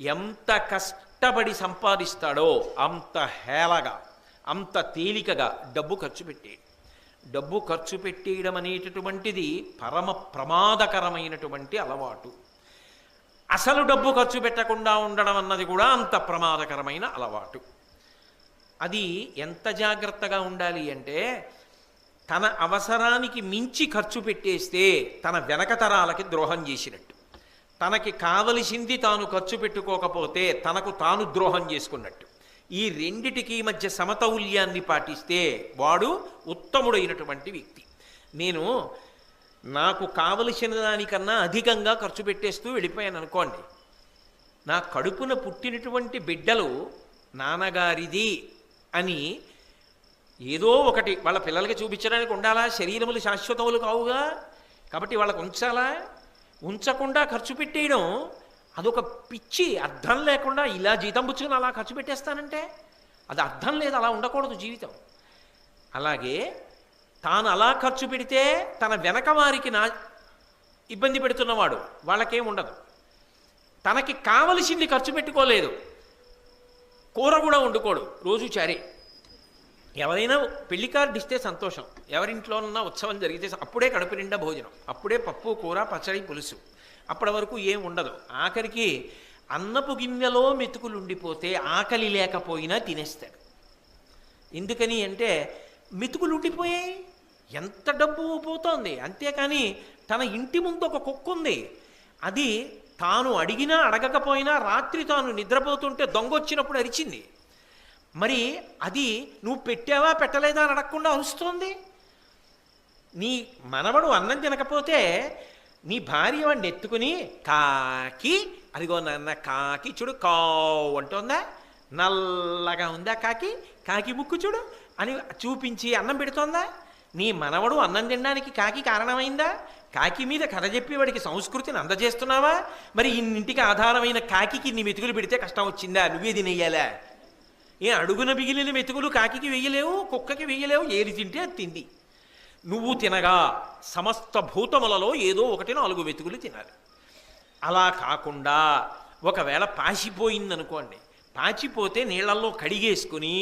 ఎంత కష్టపడి సంపాదిస్తాడో అంత హేళగా అంత తేలికగా డబ్బు ఖర్చు పెట్టేడు డబ్బు ఖర్చు పెట్టేయడం అనేటటువంటిది పరమ ప్రమాదకరమైనటువంటి అలవాటు. అసలు డబ్బు ఖర్చు పెట్టకుండా ఉండడం అన్నది కూడా అంత ప్రమాదకరమైన అలవాటు. అది ఎంత జాగ్రత్తగా ఉండాలి అంటే తన అవసరానికి మించి ఖర్చు పెట్టేస్తే తన వెనక తరాలకి ద్రోహం చేసినట్టు. తనకి కావలసింది తాను ఖర్చు పెట్టుకోకపోతే తనకు తాను ద్రోహం చేసుకున్నట్టు. ఈ రెండిటికి మధ్య సమతౌల్యాన్ని పాటిస్తే వాడు ఉత్తముడైనటువంటి వ్యక్తి. నేను నాకు కావలసిన దానికన్నా అధికంగా ఖర్చు పెట్టేస్తూ వెళ్ళిపోయాను అనుకోండి. నా కడుపున పుట్టినటువంటి బిడ్డలు నాన్నగారిది అని ఏదో ఒకటి వాళ్ళ పిల్లలకి చూపించడానికి ఉండాలా? శరీరములు శాశ్వతములు కావుగా? కాబట్టి వాళ్ళకు ఉంచాలా? ఉంచకుండా ఖర్చు పెట్టేయడం అదొక పిచ్చి అర్థం లేకుండా ఇలా జీతం పుచ్చుకుని అలా ఖర్చు పెట్టేస్తానంటే అది అర్థం లేదు అలా ఉండకూడదు జీవితం. అలాగే తాను అలా ఖర్చు పెడితే తన వెనక వారికి నా ఇబ్బంది పెడుతున్నవాడు వాళ్ళకేం ఉండదు. తనకి కావలసింది ఖర్చు పెట్టుకోలేదు. కూర కూడా వండుకోడు రోజు చారే. ఎవరైనా పెళ్ళి కార్డు ఇస్తే సంతోషం. ఎవరింట్లోనన్నా ఉత్సవం జరిగితే అప్పుడే కడుపు నిండా భోజనం. అప్పుడే పప్పు కూర పచ్చడి పులుసు. అప్పటి వరకు ఏం ఉండదు. ఆఖరికి అన్నపు గిన్నెలో మెతుకులు ఉండిపోతే ఆకలి లేకపోయినా తినేస్తాడు ఎందుకని అంటే మెతుకులు ఉండిపోయాయి ఎంత డబ్బు పోతోంది. అంతేకాని తన ఇంటి ముందు ఒక కుక్క ఉంది. అది తాను అడిగినా అడగకపోయినా రాత్రి తాను నిద్రపోతుంటే దొంగ వచ్చినప్పుడు అరిచింది. మరి అది నువ్వు పెట్టావా పెట్టలేదా అని అడగకుండా అరుస్తుంది. నీ మనవడు అన్నం తినకపోతే నీ భార్య వాడిని ఎత్తుకుని కాకి అదిగో నాన్న కాకి చూడు కావు అంటుందా? నల్లగా ఉందా కాకి? కాకి ముక్కు చూడు అని చూపించి అన్నం పెడుతోందా? నీ మనవడు అన్నం తినడానికి కాకి కారణమైందా? కాకి మీద కథ చెప్పి వాడికి సంస్కృతిని అందజేస్తున్నావా? మరి ఇన్నింటికి ఆధారమైన కాకికి నీ మెతుకులు పెడితే కష్టం వచ్చిందా? నువ్వే తినేయాలా? ఏ అడుగున మిగిలిన మెతుకులు కాకికి వెయ్యలేవు కుక్కకి వెయ్యలేవు ఏది తింటే అది తింది. నువ్వు తినగా సమస్త భూతములలో ఏదో ఒకటి నాలుగు వెతుకులు తినాలి. అలా కాకుండా ఒకవేళ పాసిపోయిందనుకోండి పాచిపోతే నీళ్ళల్లో కడిగేసుకుని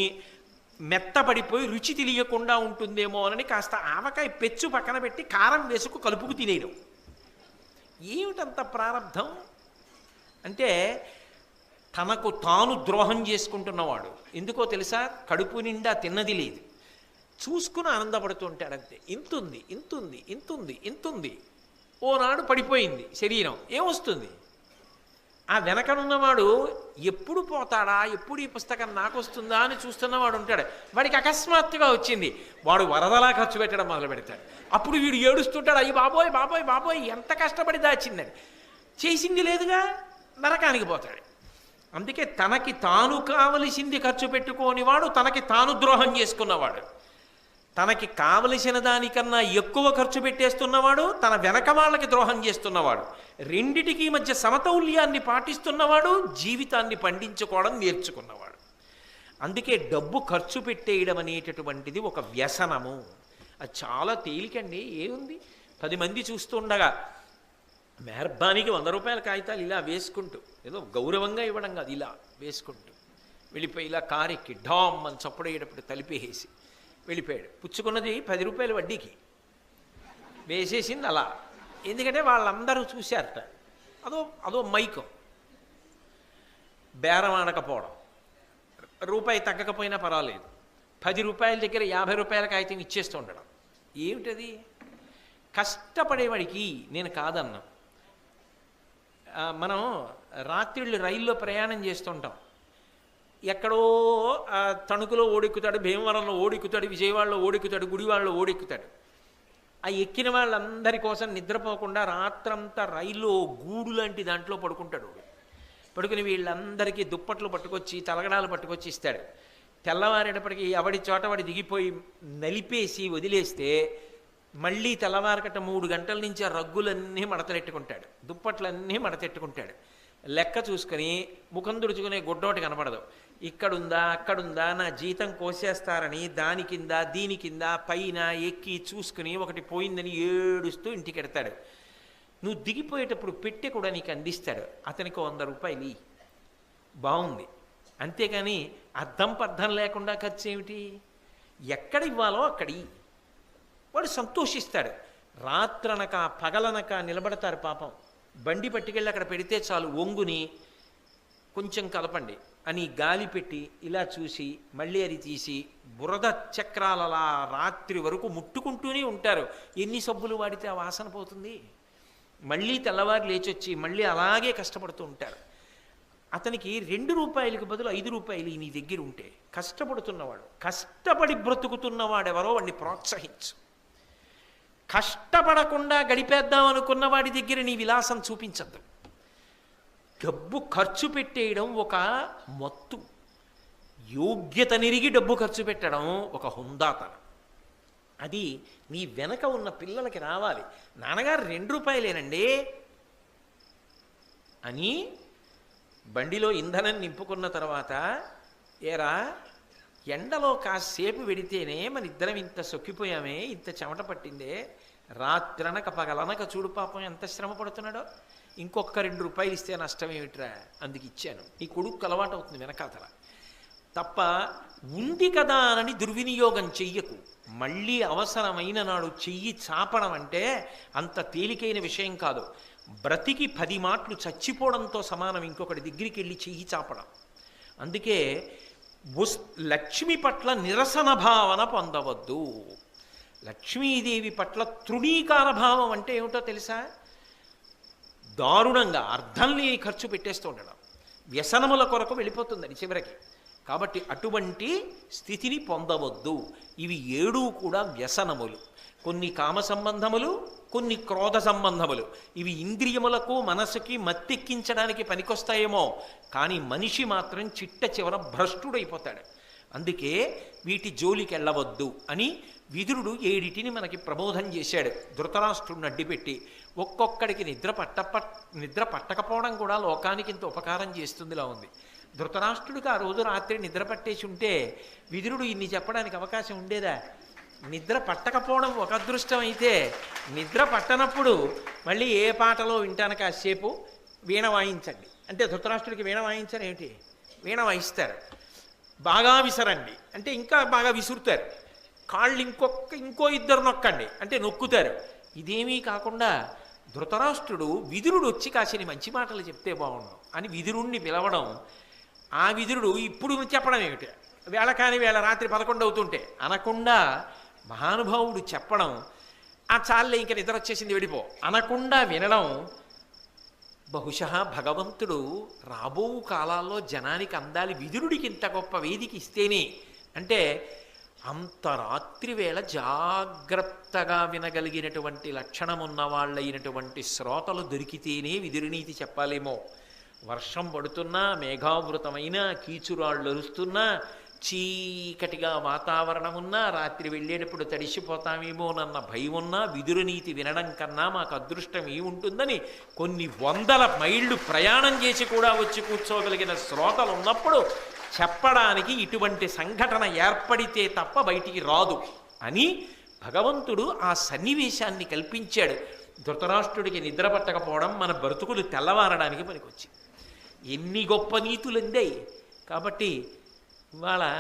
మెత్తపడిపోయి రుచి తెలియకుండా ఉంటుందేమో అని కాస్త ఆవకాయ పెచ్చు పక్కన పెట్టి కారం వేసుకు కలుపుకు తినేయడం. ఏమిటంత ప్రారంధం అంటే తనకు తాను ద్రోహం చేసుకుంటున్నవాడు. ఎందుకో తెలుసా? కడుపు నిండా తిన్నది లేదు. చూసుకుని ఆనందపడుతుంటాడు అంతే ఇంతుంది ఇంతుంది ఇంతుంది ఇంతుంది. ఓనాడు పడిపోయింది శరీరం. ఏమొస్తుంది? ఆ వెనకనున్నవాడు ఎప్పుడు పోతాడా? ఎప్పుడు ఈ పుస్తకం నాకు వస్తుందా అని చూస్తున్నవాడు ఉంటాడు. వాడికి అకస్మాత్తుగా వచ్చింది. వాడు వరదలా ఖర్చు పెట్టడం మొదలు పెడతాడు. అప్పుడు వీడు ఏడుస్తుంటాడు అయ్యి బాబోయ్ బాబోయ్ బాబోయ్ ఎంత కష్టపడి దాచిందని. చేసింది లేదుగా నరకానికి పోతాడు. అందుకే తనకి తాను కావలసింది ఖర్చు పెట్టుకోనివాడు తనకి తాను ద్రోహం చేసుకున్నవాడు. తనకి కావలసిన దానికన్నా ఎక్కువ ఖర్చు పెట్టేస్తున్నవాడు తన వెనక వాళ్ళకి ద్రోహం చేస్తున్నవాడు. రెండిటికి మధ్య సమతౌల్యాన్ని పాటిస్తున్నవాడు జీవితాన్ని పండించుకోవడం నేర్చుకున్నవాడు. అందుకే డబ్బు ఖర్చు పెట్టేయడం అనేటటువంటిది ఒక వ్యసనము. అది చాలా తేలికండి. ఏముంది? పది మంది చూస్తుండగా మెహర్బానికి వంద రూపాయల కాగితాలు ఇలా వేసుకుంటూ ఏదో గౌరవంగా ఇవ్వడం కాదు ఇలా వేసుకుంటూ. వెళ్ళిపోయి ఇలా కారెక్కి డామ్ అని చప్పుడయ్యేటప్పుడు తలిపేసి వెళ్ళిపోయాడు. పుచ్చుకున్నది పది రూపాయల వడ్డీకి. వేసేసింది అలా. ఎందుకంటే వాళ్ళందరూ చూశారట. అదో అదో మైకం. బేరం ఆనకపోవడం. రూపాయి తగ్గకపోయినా పర్వాలేదు. పది రూపాయల దగ్గర యాభై రూపాయల కాగితం ఇచ్చేస్తూ ఉండడం. ఏమిటది? కష్టపడేవాడికి నేను కాదన్నా. మనం రాత్రిళ్ళు రైల్లో ప్రయాణం చేస్తుంటాం. ఎక్కడో తణుకులో ఓడెక్కుతాడు భీమవరంలో ఓడెక్కుతాడు విజయవాడలో ఓడెక్కుతాడు గుడివాడలో ఓడెక్కుతాడు. ఆ ఎక్కిన వాళ్ళందరి కోసం నిద్రపోకుండా రాత్రంతా రైల్లో గూడు లాంటి దాంట్లో పడుకుంటాడు పడుకుని వీళ్ళందరికీ దుప్పట్లు పట్టుకొచ్చి తలగడాలు పట్టుకొచ్చి ఇస్తాడు. తెల్లవారేటప్పటికి ఎవడి చోట వాడి దిగిపోయి నలిపేసి వదిలేస్తే మళ్ళీ తెల్లవారకట మూడు గంటల నుంచి ఆ రగ్గులన్నీ మడతలెట్టుకుంటాడు. దుప్పట్లన్నీ మడతెట్టుకుంటాడు. లెక్క చూసుకొని ముఖం తుడుచుకునే గుడ్డోటి కనపడదు ఇక్కడుందా అక్కడుందా నా జీతం కోసేస్తారని దాని కింద దీని కింద పైన ఎక్కి చూసుకుని ఒకటి పోయిందని ఏడుస్తూ ఇంటికి ఎడతాడు నువ్వు దిగిపోయేటప్పుడు పెట్టె కూడా నీకు అందిస్తాడు. అతనికి వంద రూపాయలు బాగుంది అంతేకాని అర్థం పర్థం లేకుండా ఖర్చు ఏమిటి ఎక్కడ ఇవ్వాలో అక్కడి వాడు సంతోషిస్తాడు. రాత్రనక పగలనక నిలబడతారు పాపం. బండి పట్టుకెళ్ళి అక్కడ పెడితే చాలు ఒంగుని కొంచెం కలపండి అని గాలి పెట్టి ఇలా చూసి మళ్ళీ అది తీసి బురద చక్రాలలా రాత్రి వరకు ముట్టుకుంటూనే ఉంటారు. ఎన్ని సబ్బులు వాడితే ఆ వాసన పోతుంది? మళ్ళీ తెల్లవారు లేచొచ్చి మళ్ళీ అలాగే కష్టపడుతూ ఉంటారు. అతనికి రెండు రూపాయలకు బదులు ఐదు రూపాయలు నీ దగ్గర ఉంటే కష్టపడుతున్నవాడు కష్టపడి బ్రతుకుతున్నవాడెవరో వాడిని ప్రోత్సహించు. కష్టపడకుండా గడిపేద్దాం అనుకున్న వాడి దగ్గర నీ విలాసం చూపించద్దు. డబ్బు ఖర్చు పెట్టేయడం ఒక మత్తు. యోగ్యత నిరిగి డబ్బు ఖర్చు పెట్టడం ఒక హుందాతనం. అది నీ వెనక ఉన్న పిల్లలకి రావాలి. నాన్నగారు రెండు రూపాయలేనండి అని బండిలో ఇంధనం నింపుకున్న తర్వాత ఏరా ఎండలో కాసేపు వెడితేనే మన ఇద్దరం ఇంత సొక్కిపోయామే ఇంత చెమట పట్టిందే. రాత్రనక పగలనక చూడు పాపం ఎంత శ్రమ పడుతున్నాడో. ఇంకొక రెండు రూపాయలు ఇస్తే నష్టం ఏమిట్రా? అందుకు ఇచ్చాను. ఈ కొడుకు అలవాటు అవుతుంది వెనకాతల. తప్ప ఉంది కదా అని దుర్వినియోగం చెయ్యకు. మళ్ళీ అవసరమైన నాడు చెయ్యి చాపడం అంటే అంత తేలికైన విషయం కాదు. బ్రతికి పది మాటలు చచ్చిపోవడంతో సమానం ఇంకొకటి దగ్గరికి వెళ్ళి చెయ్యి చాపడం. అందుకే వస్ లక్ష్మి పట్ల నిరసన భావన పొందవద్దు. లక్ష్మీదేవి పట్ల తృణీకార భావం అంటే ఏమిటో తెలుసా? దారుణంగా అర్థం లేని ఖర్చు పెట్టేస్తూ ఉండడం. వ్యసనముల కొరకు వెళ్ళిపోతుందని చివరికి. కాబట్టి అటువంటి స్థితిని పొందవద్దు. ఇవి ఏడూ కూడా వ్యసనములు. కొన్ని కామ సంబంధములు కొన్ని క్రోధ సంబంధములు. ఇవి ఇంద్రియములకు మనసుకి మత్తెక్కించడానికి పనికొస్తాయేమో. కానీ మనిషి మాత్రం చిట్ట చివర భ్రష్టుడైపోతాడు. అందుకే వీటి జోలికి వెళ్ళవద్దు అని విదురుడు ఏడిటిని మనకి ప్రబోధం చేశాడు. ధృతరాష్ట్రుడిని అడ్డిపెట్టి ఒక్కొక్కడికి నిద్ర పట్ట నిద్ర పట్టకపోవడం కూడా లోకానికి ఇంత ఉపకారం చేస్తుందిలా ఉంది. ధృతరాష్ట్రుడికి ఆ రోజు రాత్రి నిద్ర పట్టేసి ఉంటే విదురుడు ఇన్ని చెప్పడానికి అవకాశం ఉండేదా? నిద్ర పట్టకపోవడం ఒక అదృష్టం అయితే నిద్ర పట్టనప్పుడు మళ్ళీ ఏ పాటలో వింటాను కాసేపు వీణ వాయించండి. అంటే ధృతరాష్ట్రుడికి వీణ వాయించరు ఏమిటి? వీణ వాయిస్తారు. బాగా విసరండి. అంటే ఇంకా బాగా విసురుతారు. కాళ్ళు ఇంకొక ఇంకో ఇద్దరు నొక్కండి. అంటే నొక్కుతారు. ఇదేమీ కాకుండా ధృతరాష్ట్రుడు విదురుడు వచ్చి కాసిన మంచి మాటలు చెప్తే బాగుండు అని విదురుణ్ణి పిలవడం ఆ విదురుడు ఇప్పుడు చెప్పడం ఏమిటి? వేళ కాని వేళ రాత్రి పదకొండు అవుతుంటే అనకుండా మహానుభావుడు చెప్పడం ఆ చాలే ఇంకా నిద్ర వచ్చేసింది వెళ్ళిపో. అనకుండా వినడం బహుశ భగవంతుడు రాబో కాలాల్లో జనానికి అందాలి విదురుడికి ఇంత గొప్ప వేదిక ఇస్తేనే. అంటే అంత రాత్రి వేళ జాగ్రత్తగా వినగలిగినటువంటి లక్షణం ఉన్నవాళ్ళైనటువంటి శ్రోతలు దొరికితేనే విదురునీతి చెప్పాలేమో. వర్షం పడుతున్నా మేఘావృతమైన కీచురాళ్ళు అరుస్తున్నా చీకటిగా వాతావరణం ఉన్నా రాత్రి వెళ్ళేటప్పుడు తడిసిపోతామేమోనన్న భయం ఉన్నా విదురునీతి వినడం కన్నా మాకు అదృష్టం ఏముంటుందని కొన్ని వందల మైళ్ళు ప్రయాణం చేసి కూడా వచ్చి కూర్చోగలిగిన శ్రోతలు ఉన్నప్పుడు చెప్పడానికి ఇటువంటి సంఘటన ఏర్పడితే తప్ప బయటికి రాదు అని భగవంతుడు ఆ సన్నివేశాన్ని కల్పించాడు. ధృతరాష్ట్రుడికి నిద్ర పట్టకపోవడం మన బ్రతుకులు తెల్లవారడానికి పనికొచ్చింది. ఎన్ని గొప్ప నీతులు అందాయి కాబట్టి மாலா